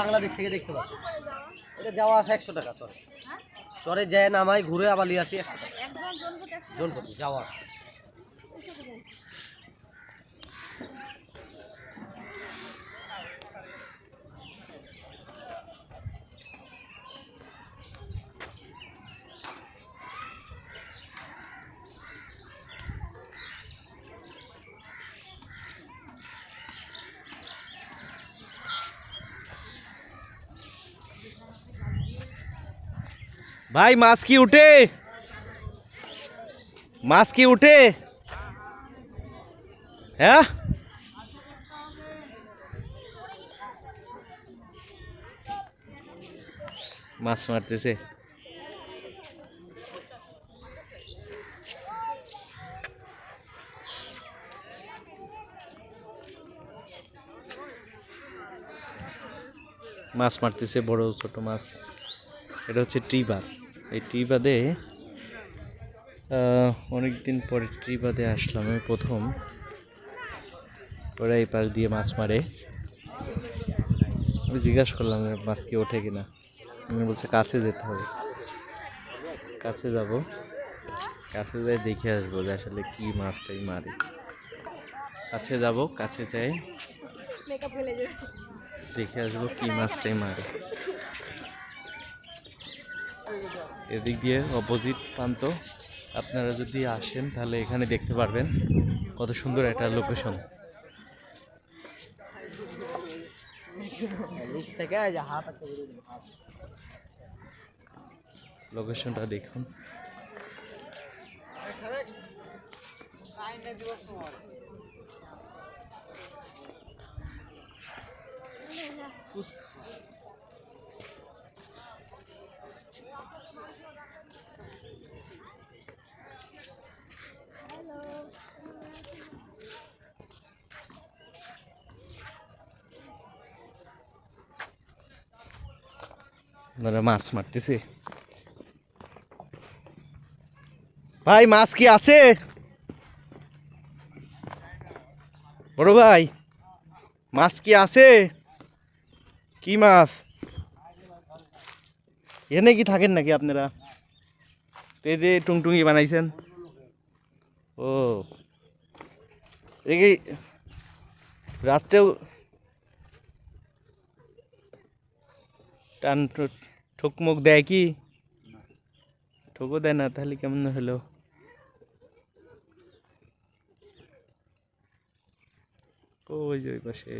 বাংলাদেশ থেকে দেখতে পাচ্ছি এটা যাওয়া আসা একশো টাকা চরে। চরে যায় নামাই ঘুরে আবার নিয়ে আসি একশো টাকা। জন যাওয়া আসা। ভাই, মাছ কি উঠে? মাছ কি উঠে? হ্যাঁ? মাছ মারতেছে। মাছ মারতেছে বড় ছোট মাছ। এটা হচ্ছে ট্রিবাদ এই ট্রিবাদে অনেক দিন পরে ট্রিবাদে আসলাম আমি প্রথম। ওরা এই পাশ দিয়ে মাছ মারে। আমি জিজ্ঞাসা করলাম মাছ কি ওঠে কিনা? আমি বলছে কাছে যেতে হবে। কাছে যাব। কাছে যাই দেখে আসব যে আসলে কি মাছটাই মারে। কাছে যাব কাছে যাই। দেখে আসব কি মাছটাই মারে। এদিক দিয়ে অপোজিট প্রান্ত। আপনারা যদি আসেন তাহলে এখানে দেখতে পারবেন কত সুন্দর একটা লোকেশন। লোকেশনটা দেখুন। আপনারা মাছ মারতেছে। ভাই, মাছ কি আছে? বড় ভাই, মাছ কি আছে? কি মাছ? এনে কি থাকেন নাকি আপনারা? তে যে টুংটুঙ্গি বানাইছেন। ও। এ রাত্রেও টান ঠো- ঠুকমুক দেয় কি? ঠুকো দেয় না, তাহলে কেমন হলো? ওই যে পাশে।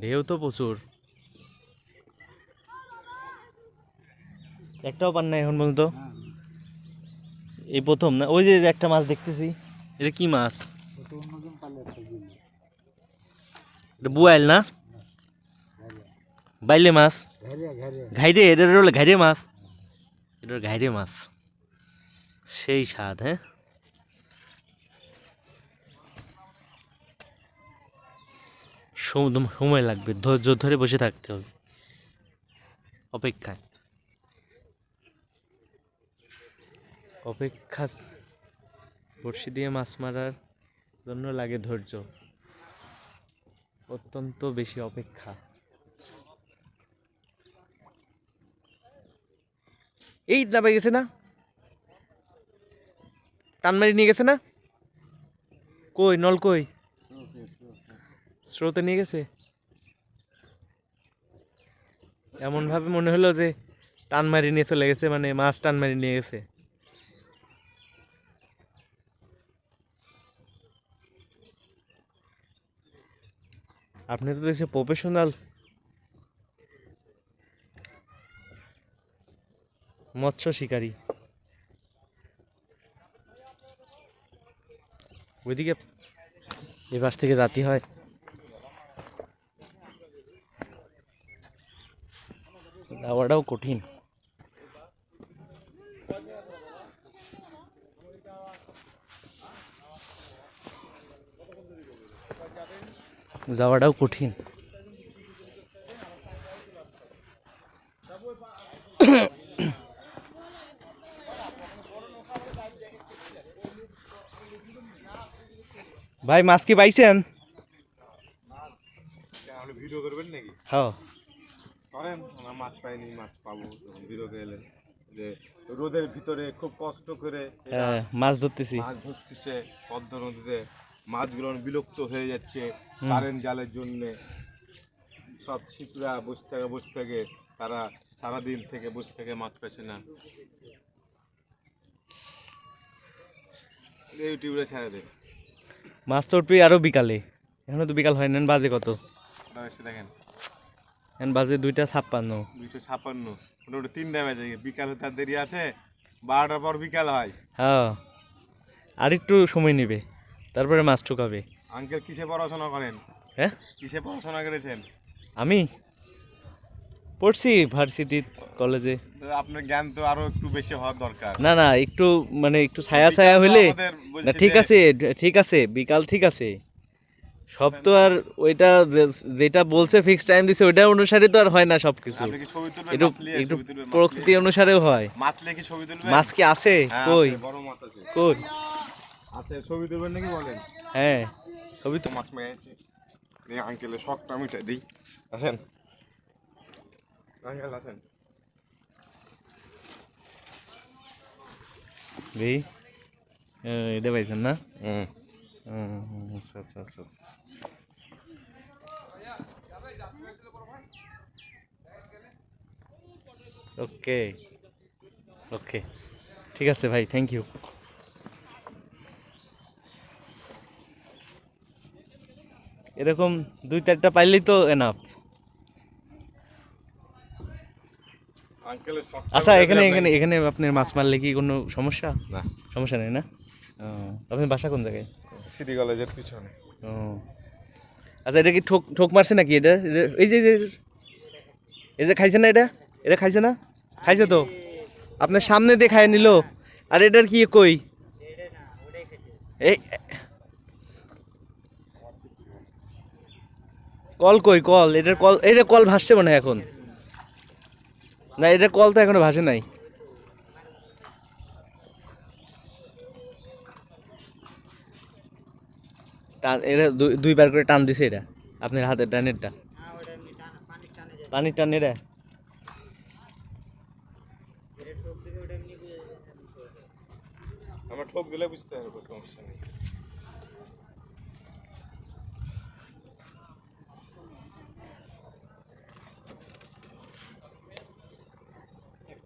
ঢেউ তো প্রচুর। একটাও পান না এখন পর্যন্ত? এই প্রথম না? ওই যে একটা মাছ দেখতেছি। এটা কি মাছ? এটা বুয়াইল না বাইলে মাছ ঘাইরে এটা হলো ঘাইরে মাছ এটা ঘাইরে মাছ সেই স্বাদ হ্যাঁ সময় লাগবে ধৈর্য ধরে বসে থাকতে হবে অপেক্ষায় অপেক্ষা বড়শি দিয়ে মাছ মারার জন্য লাগে ধৈর্য অত্যন্ত বেশি অপেক্ষা। এই দাবাই গেছে না? টানমারি নিয়ে গেছে না? কই, নল কই? স্রোতে নিয়ে গেছে? এমন ভাবে মনে হলো যে টানমারি নিয়ে চলে গেছে মানে মাছ টানমারি নিয়ে গেছে। আপনি তো দেখছি প্রফেশনাল মৎস্য শিকারী। ওইদিকে এ পাশ থেকে জাতি হয়। যাওয়াটাও কঠিন। যাওয়াটাও কঠিন। ভাই মাছ কি পাইছেন? ভিডিও করবেন নাকি? হ্যাঁ। করেন আমরা মাছ পাইনি মাছ পাবো তখন ভিডিও এলেন। যে রোদের ভিতরে খুব কষ্ট করে হ্যাঁ, মাছ ধরতেছি। মাছ ধরতেছে পদ্মা নদীতে। মাছগুলো বিলুপ্ত হয়ে যাচ্ছে কারেন্ট জালের জন্য। সব ছিপরা বসে থেকে বসে থেকে তারা সারাদিন থেকে বসে থেকে মাছ পেছে না। ইউটিউবে ছেড়ে দেয় মাছ ধরবি আরও বিকালে। এখনও তো বিকাল হয় না বাজে কত? দেখেন। এখন বাজে দুইটা ছাপ্পান্ন। দুইটা ছাপ্পান্ন মোটামুটি তিনটা বাজে বিকাল হতে দেরি আছে বারোটার পর বিকাল হয়। হ্যাঁ আর একটু সময় নেবে। তারপরে মাছ ঠুকাবে। আঙ্কেল কিসে পড়াশোনা করেন? হ্যাঁ? কিসে পড়াশোনা করেছেন? আমি? পড়ছি ভার্সিটি কলেজে। আপনার জ্ঞান তো আরও একটু বেশি হওয়ার দরকার। না না একটু মানে একটু ছায়া ছায়া হইলে না ঠিক আছে ঠিক আছে বিকাল ঠিক আছে। সব তো আর ওইটা যেটা বলছে ফিক্স টাইম দিছে ওইটা অনুসারে তো আর হয় না সব কিছু একটু একটু প্রকৃতি অনুসারেও হয়। মাছ কি ছবি তুলবেন? মাছ কি আছে? হ্যাঁ, কই? বড় মাছ আছে। কই? আচ্ছা ছবি তুলবেন নাকি বলেন? হ্যাঁ ছবি তো মাছ মেয়েছি এই আঙ্কেলের শখটা মিটাই দিই। আছেন আঙ্কেল আছেন এই এটা পাইছেন না? হুম, আচ্ছা আচ্ছা আচ্ছা আচ্ছা। ওকে ওকে ঠিক আছে ভাই থ্যাংক ইউ এরকম দুই চারটা পাইলেই তো এনাফ আচ্ছা এখানে এখানে এখানে আপনার মাছ মারলে কি কোনো সমস্যা? না। সমস্যা নেই না? ও, আপনার বাসা কোন জায়গায়? সিটি কলেজের পিছনে। ও। আচ্ছা এটা কি ঠোক ঠোক মারছে নাকি এটা? এই যে এই যে- খাইছে না এটা? এটা খাইছে না? খাইছে তো? আপনার সামনে দিয়ে খাই নিল। আর এটার কি কই? এই কল কই, কল? এটার কল এটা কল ভাসছে মনে হয় এখন। না, এটার কল তো এখনও ভাসে নাই। টান, এটা দুই- দুইবার করে টান দিছে এটা, আপনার হাতের টানেরটা। পানির টান এটা। আমরা ঠোক দিলে বুঝতে পারব সমস্যা নেই।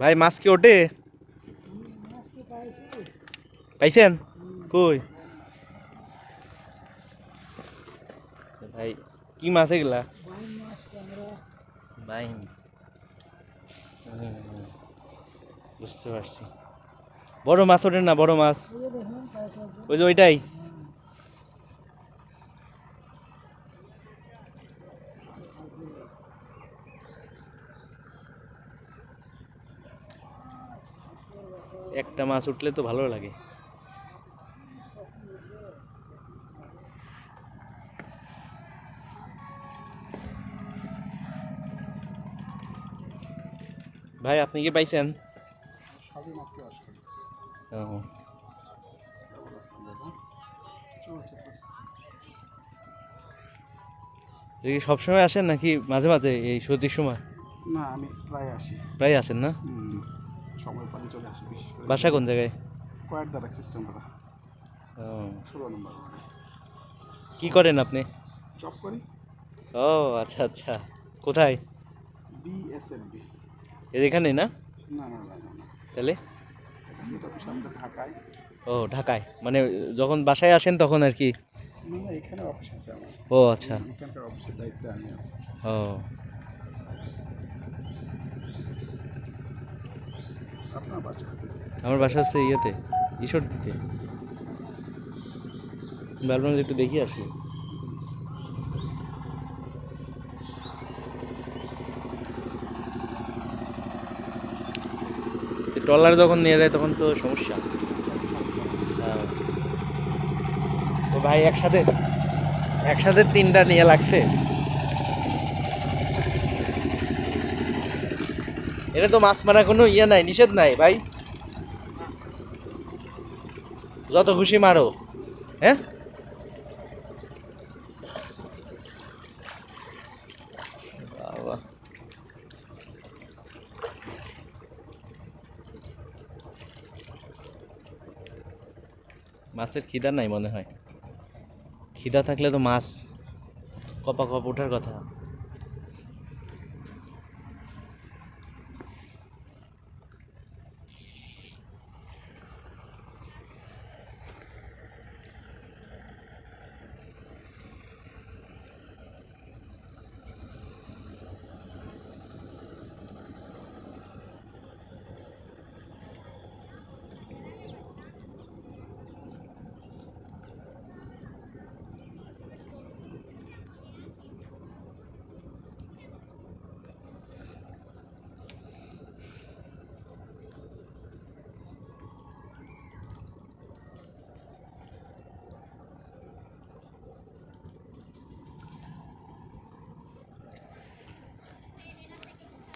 ভাই মাছ কি ওঠে? পাইছেন? কই? ভাই কি মাছ এগুলা? বাইন বুঝতে পারছি। বড় মাছ ওঠে না বড় মাছ? ওই যে ওইটাই। একটা মাছ উঠলে তো ভালো লাগে। ভাই আপনি কি পাইছেন? সবসময় আসেন নাকি মাঝে মাঝে এই সর্দির সময়? না আমি প্রায় আসি। প্রায় আসেন না? সময় পানি চলে আসি বিশেষ করে বাসা কোন জায়গায়? কয়েক দ্বারা সিস্টেম করা। ষোলো নম্বর কি করেন আপনি? জব করি। ও আচ্ছা আচ্ছা। কোথায়? বিএসএলবি এর এখানে না? না না না না তাহলে? ঢাকায়। ও ঢাকায়। মানে যখন বাসায় আসেন তখন আর কি? এখানে অফিস আছে আমার। ও আচ্ছা। এখানকার অফিসের দায়িত্বে আমি আছি। ও। আপনার বাসা। আমার বাসা হচ্ছে ইয়েতে ঈশ্বর দিতে ভাবলাম একটু দেখি আসি। ট্রলার যখন নিয়ে যায় তখন তো সমস্যা। হ্যাঁ। তো ভাই একসাথে একসাথে তিনটা নিয়ে লাগছে। এটা তো মাছ মারা কোনো ইয়ে নাই, নিষেধ নাই, ভাই। যত খুশি মারো হ্যাঁ? মাছের খিদা নাই মনে হয়। খিদা থাকলে তো মাছ কপা কপ ওঠার কথা।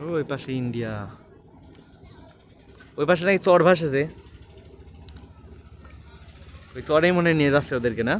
ওই পাশে ইন্ডিয়া। ওই পাশে নাকি চর ভাসেছে। ওই চরেই মনে নিয়ে যাচ্ছে ওদেরকে, না?